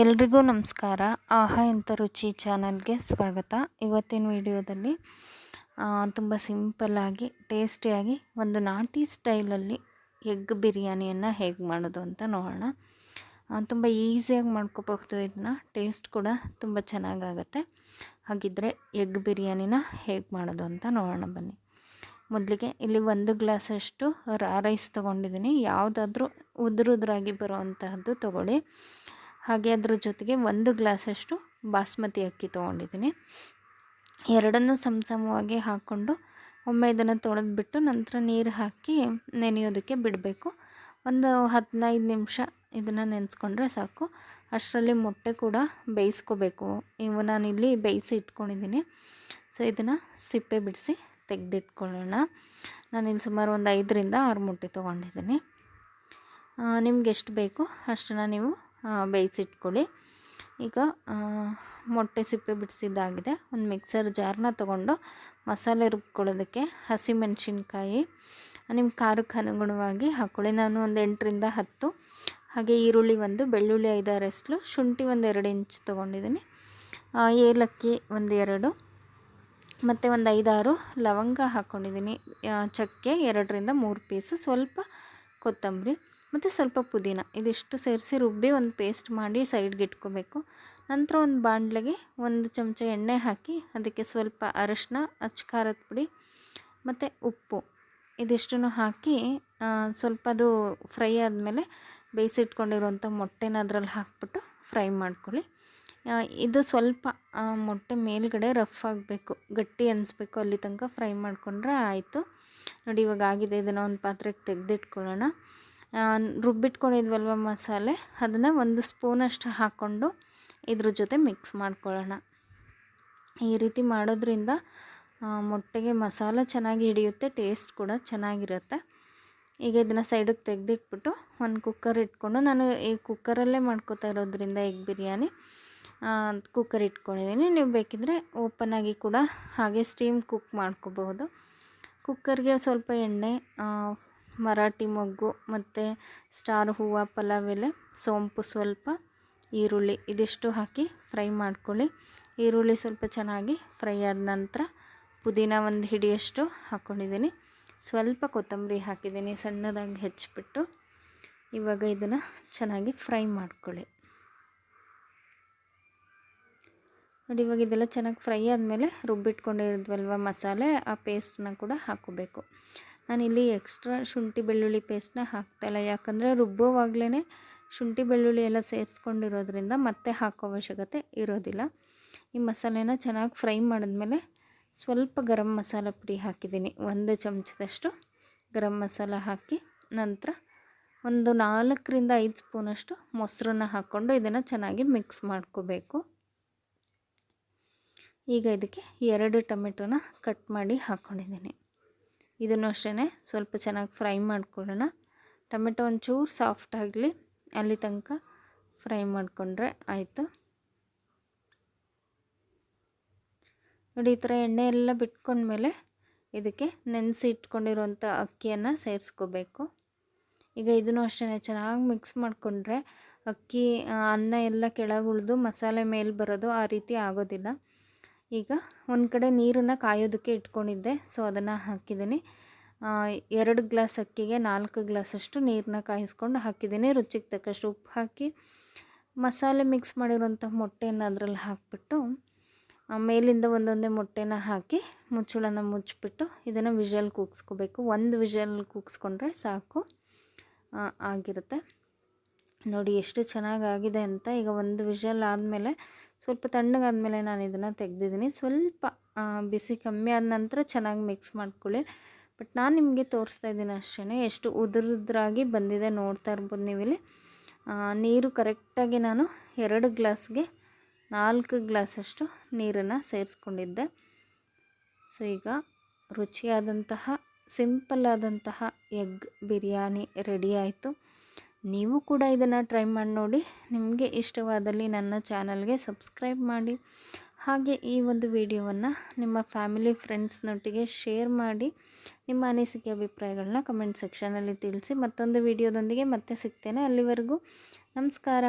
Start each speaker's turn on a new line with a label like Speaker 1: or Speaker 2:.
Speaker 1: ಎಲ್ರಿಗೂ ನಮಸ್ಕಾರ. ಆಹಾ ಎಂಥ ರುಚಿ ಚಾನಲ್ಗೆ ಸ್ವಾಗತ. ಇವತ್ತಿನ ವಿಡಿಯೋದಲ್ಲಿ ತುಂಬ ಸಿಂಪಲ್ಲಾಗಿ ಟೇಸ್ಟಿಯಾಗಿ ಒಂದು ನಾಟಿ ಸ್ಟೈಲಲ್ಲಿ ಎಗ್ ಬಿರಿಯಾನಿಯನ್ನು ಹೇಗೆ ಮಾಡೋದು ಅಂತ ನೋಡೋಣ. ತುಂಬ ಈಸಿಯಾಗಿ ಮಾಡ್ಕೋಬಹುದು. ಇದನ್ನ ಟೇಸ್ಟ್ ಕೂಡ ತುಂಬ ಚೆನ್ನಾಗಾಗತ್ತೆ. ಹಾಗಿದ್ದರೆ ಎಗ್ ಬಿರಿಯಾನಿನ ಹೇಗೆ ಮಾಡೋದು ಅಂತ ನೋಡೋಣ ಬನ್ನಿ. ಮೊದಲಿಗೆ ಇಲ್ಲಿ ಒಂದು ಗ್ಲಾಸಷ್ಟು ರಾ, ರೈಸ್ ತೊಗೊಂಡಿದ್ದೀನಿ. ಯಾವುದಾದ್ರೂ ಉದುರುದ್ರಾಗಿ ಬರುವಂತಹದ್ದು ತೊಗೊಳ್ಳಿ. ಹಾಗೆ ಅದ್ರ ಜೊತೆಗೆ ಒಂದು ಗ್ಲಾಸಷ್ಟು ಬಾಸ್ಮತಿ ಅಕ್ಕಿ ತೊಗೊಂಡಿದ್ದೀನಿ. ಎರಡನ್ನೂ ಸಮ ಸಮವಾಗಿ ಹಾಕ್ಕೊಂಡು ಒಮ್ಮೆ ಇದನ್ನು ತೊಳೆದ್ಬಿಟ್ಟು ನಂತರ ನೀರು ಹಾಕಿ ನೆನೆಯೋದಕ್ಕೆ ಬಿಡಬೇಕು. ಒಂದು ಹದಿನೈದು ನಿಮಿಷ ಇದನ್ನು ನೆನೆಸ್ಕೊಂಡ್ರೆ ಸಾಕು. ಅಷ್ಟರಲ್ಲಿ ಮೊಟ್ಟೆ ಕೂಡ ಬೇಯಿಸ್ಕೋಬೇಕು. ಇವು ನಾನಿಲ್ಲಿ ಬೇಯಿಸಿ ಇಟ್ಕೊಂಡಿದ್ದೀನಿ. ಸೊ, ಇದನ್ನು ಸಿಪ್ಪೆ ಬಿಡಿಸಿ ತೆಗೆದಿಟ್ಕೊಳ್ಳೋಣ. ನಾನಿಲ್ಲಿ ಸುಮಾರು ಒಂದು ಐದರಿಂದ ಆರು ಮೊಟ್ಟೆ ತೊಗೊಂಡಿದ್ದೀನಿ. ನಿಮ್ಗೆ ಎಷ್ಟು ಬೇಕು ಅಷ್ಟನ್ನು ನೀವು ಬೇಯಿಸಿಟ್ಕೊಳ್ಳಿ. ಈಗ ಮೊಟ್ಟೆ ಸಿಪ್ಪೆ ಬಿಡಿಸಿದ್ದಾಗಿದೆ. ಒಂದು ಮಿಕ್ಸರ್ ಜಾರ್ನ ತಗೊಂಡು ಮಸಾಲೆ ರುಬ್ಕೊಳ್ಳೋದಕ್ಕೆ ಹಸಿಮೆಣಸಿನ್ಕಾಯಿ, ನಿಮ್ಮ ಖಾರಕ್ಕೆ ಅನುಗುಣವಾಗಿ ಹಾಕ್ಕೊಳ್ಳಿ. ನಾನು ಒಂದು ಎಂಟರಿಂದ ಹತ್ತು, ಹಾಗೆ ಈರುಳ್ಳಿ ಒಂದು, ಬೆಳ್ಳುಳ್ಳಿ ಐದಾರು ಎಸ್ಲು ಶುಂಠಿ ಒಂದು ಎರಡು ಇಂಚ್ ತೊಗೊಂಡಿದ್ದೀನಿ. ಏಲಕ್ಕಿ ಒಂದು ಎರಡು, ಮತ್ತು ಒಂದು ಐದಾರು ಲವಂಗ ಹಾಕ್ಕೊಂಡಿದ್ದೀನಿ. ಚಕ್ಕೆ ಎರಡರಿಂದ ಮೂರು ಪೀಸು. ಸ್ವಲ್ಪ ಕೊತ್ತಂಬರಿ ಮತ್ತು ಸ್ವಲ್ಪ ಪುದೀನ ಇದಿಷ್ಟು ಸೇರಿಸಿ ರುಬ್ಬಿ ಒಂದು ಪೇಸ್ಟ್ ಮಾಡಿ ಸೈಡ್ಗೆ ಇಟ್ಕೋಬೇಕು. ನಂತರ ಒಂದು ಬಾಣಲೆಗೆ ಒಂದು ಚಮಚ ಎಣ್ಣೆ ಹಾಕಿ ಅದಕ್ಕೆ ಸ್ವಲ್ಪ ಅರಶಿನ ಅಚ್ಚಖಾರದ ಪುಡಿ ಮತ್ತು ಉಪ್ಪು ಇದಿಷ್ಟನ್ನು ಹಾಕಿ ಸ್ವಲ್ಪ ಅದು ಫ್ರೈ ಆದಮೇಲೆ ಬೇಯಿಸಿಟ್ಕೊಂಡಿರುವಂಥ ಮೊಟ್ಟೆನ ಅದರಲ್ಲಿ ಹಾಕ್ಬಿಟ್ಟು ಫ್ರೈ ಮಾಡ್ಕೊಳ್ಳಿ. ಇದು ಸ್ವಲ್ಪ ಮೊಟ್ಟೆ ಮೇಲ್ಗಡೆ ರಫ್ ಆಗಬೇಕು, ಗಟ್ಟಿ ಅನಿಸ್ಬೇಕು ಅಲ್ಲಿ ತನಕ ಫ್ರೈ ಮಾಡಿಕೊಂಡ್ರೆ ಆಯಿತು. ನೋಡಿ ಇವಾಗ ಆಗಿದೆ, ಇದನ್ನು ಒಂದು ಪಾತ್ರೆಗೆ ತೆಗೆದಿಟ್ಕೊಳ್ಳೋಣ. ರುಬ್ಬಿಟ್ಕೊಂಡಿದ್ವಲ್ವ ಮಸಾಲೆ? ಅದನ್ನು ಒಂದು ಸ್ಪೂನಷ್ಟು ಹಾಕ್ಕೊಂಡು ಇದ್ರ ಜೊತೆ ಮಿಕ್ಸ್ ಮಾಡ್ಕೊಳ್ಳೋಣ. ಈ ರೀತಿ ಮಾಡೋದ್ರಿಂದ ಮೊಟ್ಟೆಗೆ ಮಸಾಲೆ ಚೆನ್ನಾಗಿ ಹಿಡಿಯುತ್ತೆ ಟೇಸ್ಟ್ ಕೂಡ ಚೆನ್ನಾಗಿರುತ್ತೆ. ಈಗ ಇದನ್ನು ಸೈಡಿಗೆ ತೆಗೆದಿಟ್ಬಿಟ್ಟು ಒಂದು ಕುಕ್ಕರ್ ಇಟ್ಕೊಂಡು, ನಾನು ಈ ಕುಕ್ಕರಲ್ಲೇ ಮಾಡ್ಕೋತಾ ಇರೋದ್ರಿಂದ ಎಗ್ ಬಿರಿಯಾನಿ ಕುಕ್ಕರ್ ಇಟ್ಕೊಂಡಿದ್ದೀನಿ ನೀವು ಬೇಕಿದ್ದರೆ ಆಗಿ ಕೂಡ ಹಾಗೆ ಸ್ಟೀಮ್ ಕುಕ್ ಮಾಡ್ಕೋಬಹುದು. ಕುಕ್ಕರ್ಗೆ ಸ್ವಲ್ಪ ಎಣ್ಣೆ ಮರಾಠಿ ಮೊಗ್ಗು ಮತ್ತು ಸ್ಟಾರ್ ಹೂವು ಪಲಾವ್ ಎಲೆ, ಸೋಂಪು ಸ್ವಲ್ಪ, ಈರುಳ್ಳಿ ಇದಿಷ್ಟು ಹಾಕಿ ಫ್ರೈ ಮಾಡ್ಕೊಳ್ಳಿ. ಈರುಳ್ಳಿ ಸ್ವಲ್ಪ ಚೆನ್ನಾಗಿ ಫ್ರೈ ಆದ ನಂತರ ಪುದೀನ ಒಂದು ಹಿಡಿಯಷ್ಟು ಹಾಕ್ಕೊಂಡಿದ್ದೀನಿ ಸ್ವಲ್ಪ ಕೊತ್ತಂಬರಿ ಹಾಕಿದ್ದೀನಿ, ಸಣ್ಣದಾಗಿ ಹೆಚ್ಚಿಬಿಟ್ಟು. ಇವಾಗ ಇದನ್ನು ಚೆನ್ನಾಗಿ ಫ್ರೈ ಮಾಡ್ಕೊಳ್ಳಿ. ನೋಡಿ, ಇವಾಗ ಇದೆಲ್ಲ ಚೆನ್ನಾಗಿ ಫ್ರೈ ಆದಮೇಲೆ ರುಬ್ಬಿಟ್ಕೊಂಡಿರೋದ್ವಲ್ವ ಮಸಾಲೆ, ಆ ಪೇಸ್ಟನ್ನ ಕೂಡ ಹಾಕೋಬೇಕು ನಾನಿಲ್ಲಿ ಎಕ್ಸ್ಟ್ರಾ ಶುಂಠಿ ಬೆಳ್ಳುಳ್ಳಿ ಪೇಸ್ಟನ್ನ ಹಾಕ್ತಾಯಿಲ್ಲ ಯಾಕಂದರೆ ರುಬ್ಬೋವಾಗಲೇ ಶುಂಠಿ ಬೆಳ್ಳುಳ್ಳಿ ಎಲ್ಲ ಸೇರಿಸ್ಕೊಂಡಿರೋದ್ರಿಂದ ಮತ್ತೆ ಹಾಕೋ ಅವಶ್ಯಕತೆ ಇರೋದಿಲ್ಲ. ಈ ಮಸಾಲೆನ ಚೆನ್ನಾಗಿ ಫ್ರೈ ಮಾಡಿದ್ಮೇಲೆ ಸ್ವಲ್ಪ ಗರಂ ಮಸಾಲ ಪುಡಿ ಹಾಕಿದ್ದೀನಿ. ಒಂದು ಚಮಚದಷ್ಟು ಗರಂ ಮಸಾಲ ಹಾಕಿ ನಂತರ ಒಂದು ನಾಲ್ಕರಿಂದ ಐದು ಸ್ಪೂನಷ್ಟು ಮೊಸರನ್ನ ಹಾಕ್ಕೊಂಡು ಇದನ್ನು ಚೆನ್ನಾಗಿ ಮಿಕ್ಸ್ ಮಾಡ್ಕೋಬೇಕು. ಈಗ ಇದಕ್ಕೆ ಎರಡು ಟೊಮೆಟೊನ ಕಟ್ ಮಾಡಿ ಹಾಕ್ಕೊಂಡಿದ್ದೀನಿ ಇದನ್ನು ಅಷ್ಟೇ ಸ್ವಲ್ಪ ಚೆನ್ನಾಗಿ ಫ್ರೈ ಮಾಡ್ಕೊಳ್ಳೋಣ. ಟೊಮೆಟೊ ಒಂಚೂರು ಸಾಫ್ಟ್ ಆಗಲಿ, ಅಲ್ಲಿ ತನಕ ಫ್ರೈ ಮಾಡಿಕೊಂಡ್ರೆ ಆಯಿತು. ನೋಡಿ, ಈ ಥರ ಎಣ್ಣೆ ಎಲ್ಲ ಬಿಟ್ಕೊಂಡ್ಮೇಲೆ ಇದಕ್ಕೆ ನೆನೆಸಿ ಇಟ್ಕೊಂಡಿರುವಂಥ ಅಕ್ಕಿಯನ್ನು ಸೇರಿಸ್ಕೋಬೇಕು. ಈಗ ಇದನ್ನು ಅಷ್ಟೇ ಚೆನ್ನಾಗಿ ಮಿಕ್ಸ್ ಮಾಡಿಕೊಂಡ್ರೆ ಅಕ್ಕಿ, ಅನ್ನ ಎಲ್ಲ ಕೆಳಗೆ ಉಳಿದು ಮಸಾಲೆ ಮೇಲೆ ಬರೋದು ಆ ರೀತಿ ಆಗೋದಿಲ್ಲ. ಈಗ ಒಂದು ಕಡೆ ನೀರನ್ನು ಕಾಯೋದಕ್ಕೆ ಇಟ್ಕೊಂಡಿದ್ದೆ. ಸೊ ಅದನ್ನು ಹಾಕಿದ್ದೀನಿ. ಎರಡು ಗ್ಲಾಸ್ ಅಕ್ಕಿಗೆ ನಾಲ್ಕು ಗ್ಲಾಸಷ್ಟು ನೀರನ್ನ ಕಾಯಿಸ್ಕೊಂಡು ಹಾಕಿದ್ದೀನಿ. ರುಚಿಗೆ ತಕ್ಕಷ್ಟು ಉಪ್ಪು ಹಾಕಿ ಮಸಾಲೆ ಮಿಕ್ಸ್ ಮಾಡಿರೋಂಥ ಮೊಟ್ಟೆಯನ್ನು ಅದರಲ್ಲಿ ಹಾಕಿಬಿಟ್ಟು ಮೇಲಿಂದ ಒಂದೊಂದೇ ಮೊಟ್ಟೆನ ಹಾಕಿ ಮುಚ್ಚಳನ ಮುಚ್ಚಿಬಿಟ್ಟು ಇದನ್ನು ವಿಷಲ್ ಕೂಗಿಸ್ಕೋಬೇಕು. ಒಂದು ವಿಷಲ್ ಕೂಗಿಸ್ಕೊಂಡ್ರೆ ಸಾಕು. ಆಗಿರುತ್ತೆ. ನೋಡಿ, ಎಷ್ಟು ಚೆನ್ನಾಗಾಗಿದೆ ಅಂತ. ಈಗ ಒಂದು ವಿಷಲ್ ಆದಮೇಲೆ ಸ್ವಲ್ಪ ತಣ್ಣಗಾದಮೇಲೆ ನಾನು ಇದನ್ನು ತೆಗೆದಿದ್ದೀನಿ. ಸ್ವಲ್ಪ ಬಿಸಿ ಕಮ್ಮಿ ಆದ ನಂತರ ಚೆನ್ನಾಗಿ ಮಿಕ್ಸ್ ಮಾಡ್ಕೊಳ್ಳಿ. ಬಟ್ ನಾನು ನಿಮಗೆ ತೋರಿಸ್ತಾ ಇದ್ದೀನಿ ಅಷ್ಟೇ ಎಷ್ಟು ಉದುರುದ್ರಾಗಿ ಬಂದಿದೆ ನೋಡ್ತಾ ಇರ್ಬೋದು ನೀವಿಲ್ಲಿ. ನೀರು ಕರೆಕ್ಟಾಗಿ ನಾನು ಎರಡು ಗ್ಲಾಸ್ಗೆ, ನಾಲ್ಕು ಗ್ಲಾಸಷ್ಟು ನೀರನ್ನು ಸೇರಿಸ್ಕೊಂಡಿದ್ದೆ. ಸೊ ಈಗ ರುಚಿಯಾದಂತಹ ಸಿಂಪಲ್ ಆದಂತಹ ಎಗ್ ಬಿರಿಯಾನಿ ರೆಡಿ ಆಯಿತು. ನೀವು ಕೂಡ ಇದನ್ನು ಟ್ರೈ ಮಾಡಿ ನೋಡಿ. ನಿಮಗೆ ಇಷ್ಟವಾದಲ್ಲಿ ನನ್ನ ಚಾನಲ್ಗೆ ಸಬ್ಸ್ಕ್ರೈಬ್ ಮಾಡಿ. ಹಾಗೆ ಈ ಒಂದು ವಿಡಿಯೋವನ್ನು ನಿಮ್ಮ ಫ್ಯಾಮಿಲಿ ಫ್ರೆಂಡ್ಸ್ನೊಟ್ಟಿಗೆ ಶೇರ್ ಮಾಡಿ. ನಿಮ್ಮ ಅನಿಸಿಕೆ ಅಭಿಪ್ರಾಯಗಳನ್ನ ಕಮೆಂಟ್ ಸೆಕ್ಷನಲ್ಲಿ ತಿಳಿಸಿ ಮತ್ತೊಂದು ವಿಡಿಯೋದೊಂದಿಗೆ ಮತ್ತೆ ಸಿಗ್ತೇನೆ ಅಲ್ಲಿವರೆಗೂ. ನಮಸ್ಕಾರ.